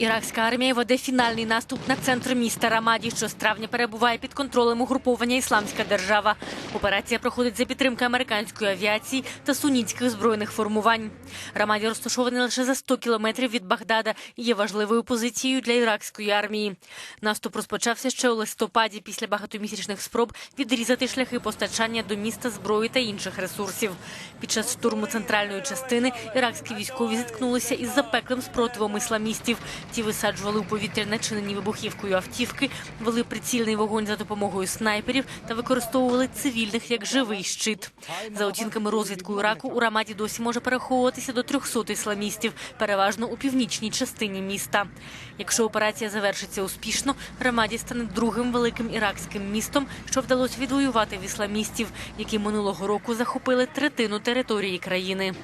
Іракська армія веде фінальний наступ на центр міста Рамаді, що з травня перебуває під контролем угруповання Ісламська держава. Операція проходить за підтримки американської авіації та сунітських збройних формувань. Рамаді розташований лише за 100 кілометрів від Багдада і є важливою позицією для іракської армії. Наступ розпочався ще у листопаді після багатомісячних спроб відрізати шляхи постачання до міста зброї та інших ресурсів. Під час штурму центральної частини іракські військові зіткнулися із запеклим спротивом ісламістів. Ті висаджували у повітря начинені вибухівкою автівки, вели прицільний вогонь за допомогою снайперів та використовували цивільних як живий щит. За оцінками розвідку Іраку, у Рамаді досі може переховуватися до 300 ісламістів, переважно у північній частині міста. Якщо операція завершиться успішно, Рамаді стане другим великим іракським містом, що вдалося відвоювати в ісламістів, які минулого року захопили третину території країни.